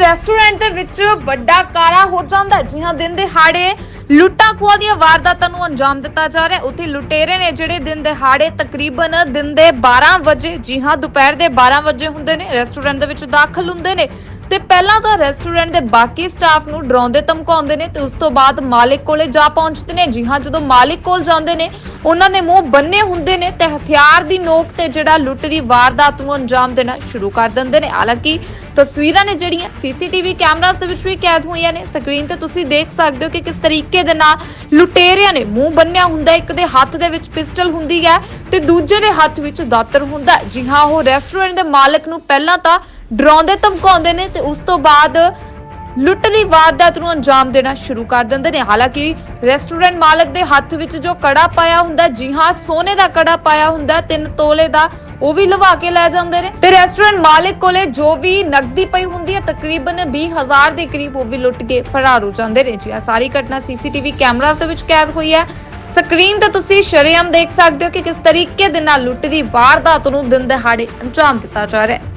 Restaurant ਦੇ ਵਿੱਚ ਵੱਡਾ ਕਾਰਾ ਹੋ ਜਾਂਦਾ ਹੈ। ਜੀ ਹਾਂ ਦਿਨ ਦਿਹਾੜੇ ਲੁੱਟਾਂ ਖੋਹਾਂ ਦੀਆਂ ਵਾਰਦਾਤਾਂ ਨੂੰ ਅੰਜਾਮ ਦਿੱਤਾ ਜਾ ਰਿਹਾ ਹੈ। ਉੱਥੇ ਲੁਟੇਰੇ ਨੇ ਜਿਹੜੇ ਦਿਨ ਦਿਹਾੜੇ ਤਕਰੀਬਨ ਦਿਨ ਦੇ 12 ਵਜੇ ਜੀ ਹਾਂ ਦੁਪਹਿਰ ਦੇ 12 ਵਜੇ ਹੁੰਦੇ ਨੇ, ਰੈਸਟੋਰੈਂਟ ਦੇ ਵਿੱਚ ਦਾਖਲ ਹੁੰਦੇ ਨੇ ਤੇ ਪਹਿਲਾਂ ਤਾਂ ਰੈਸਟੋਰੈਂਟ ਦੇ ਬਾਕੀ ਸਟਾਫ ਨੂੰ ਡਰਾਉਂਦੇ ਧਮਕਾਉਂਦੇ ਨੇ ਤੇ ਉਸ ਤੋਂ ਬਾਅਦ ਮਾਲਿਕ ਕੋਲੇ ਜਾ ਪਹੁੰਚਦੇ ਨੇ। ਜੀ ਹਾਂ, ਜਦੋਂ ਮਾਲਿਕ ਕੋਲ ਜਾਂਦੇ ਨੇ, ਉਹਨਾਂ ਦੇ ਮੂੰਹ ਬੰਨੇ ਹੁੰਦੇ ਨੇ ਤੇ ਹਥਿਆਰ ਦੀ ਨੋਕ ਤੇ ਜਿਹੜਾ ਲੁੱਟ ਦੀ ਵਾਰਦਾਤ ਨੂੰ ਅੰਜਾਮ ਦੇਣਾ ਸ਼ੁਰੂ ਕਰ ਦਿੰਦੇ ਨੇ। ਹਾਲਾਂਕਿ ਤਸਵੀਰਾਂ ਨੇ ਜਿਹੜੀਆਂ ਸੀਸੀਟੀਵੀ ਕੈਮਰਾਸ ਦੇ ਵਿੱਚ ਵੀ ਕੈਦ ਹੋਈਆਂ ਨੇ। ਸਕਰੀਨ ਤੇ ਤੁਸੀਂ ਦੇਖ ਸਕਦੇ ਹੋ ਕਿ ਕਿਸ ਤਰੀਕੇ ਦੇ ਨਾਲ ਲੁਟੇਰਿਆਂ ਨੇ ਮੂੰਹ ਬੰਨਿਆ ਹੁੰਦਾ ਇੱਕ ਦੇ ਹੱਥ ਦੇ ਵਿੱਚ ਪਿਸਟਲ ਹੁੰਦੀ ਹੈ ਤੇ ਦੂਜੇ ਦੇ ਹੱਥ ਵਿੱਚ ਦਾਤਰ ਹੁੰਦਾ ਜੀ ਹਾਂ, ਉਹ ਰੈਸਟੋਰੈਂਟ ਦੇ ਮਾਲਕ ਨੂੰ ਪਹਿਲਾਂ ਤਾਂ ਡਰਾਉਂਦੇ, ਧਮਕਾਉਂਦੇ ਨੇ ਤੇ ਉਸ ਤੋਂ ਬਾਅਦ ਲੁੱਟ ਦੀ ਵਾਰਦਾਤ ਨੂੰ ਅੰਜਾਮ ਦੇਣਾ ਸ਼ੁਰੂ ਕਰ ਦਿੰਦੇ ਨੇ। ਹਾਲਾਂਕਿ ਰੈਸਟੋਰੈਂਟ ਮਾਲਕ ਦੇ ਹੱਥ ਵਿੱਚ ਜੋ ਕੜਾ ਪਾਇਆ ਹੁੰਦਾ, ਜੀ ਹਾਂ, ਸੋਨੇ ਦਾ ਕੜਾ ਪਾਇਆ ਹੁੰਦਾ, ਤਿੰਨ ਤੋਲੇ ਦਾ, ਉਹ ਵੀ ਲਵਾ ਕੇ ਲੈ ਜਾਂਦੇ ਨੇ। ਤੇ ਰੈਸਟੋਰੈਂਟ ਮਾਲਕ ਕੋਲੇ ਜੋ ਵੀ ਨਕਦੀ ਪਈ ਹੁੰਦੀ ਹੈ, ਤਕਰੀਬਨ 20000 ਦੇ ਕਰੀਬ ਉਹ ਵੀ ਲੁੱਟ ਕੇ ਫਰਾਰ ਹੋ ਜਾਂਦੇ ਨੇ। ਜੀ ਆਹ ਸਾਰੀ ਘਟਨਾ ਸੀਸੀਟੀਵੀ ਕੈਮਰਾ ਦੇ ਵਿੱਚ ਕੈਦ ਹੋਈ ਹੈ। ਸਕਰੀਨ ਤੇ ਤੁਸੀਂ ਸ਼ਰੇਆਮ ਦੇਖ ਸਕਦੇ ਹੋ ਕਿ ਕਿਸ ਤਰੀਕੇ ਦੇ ਨਾਲ ਲੁੱਟ ਦੀ ਵਾਰਦਾਤ ਨੂੰ ਦਿਨ ਦਿਹਾੜੇ ਅੰਜਾਮ ਦਿੱਤਾ ਜਾ ਰਿਹਾ ਹੈ।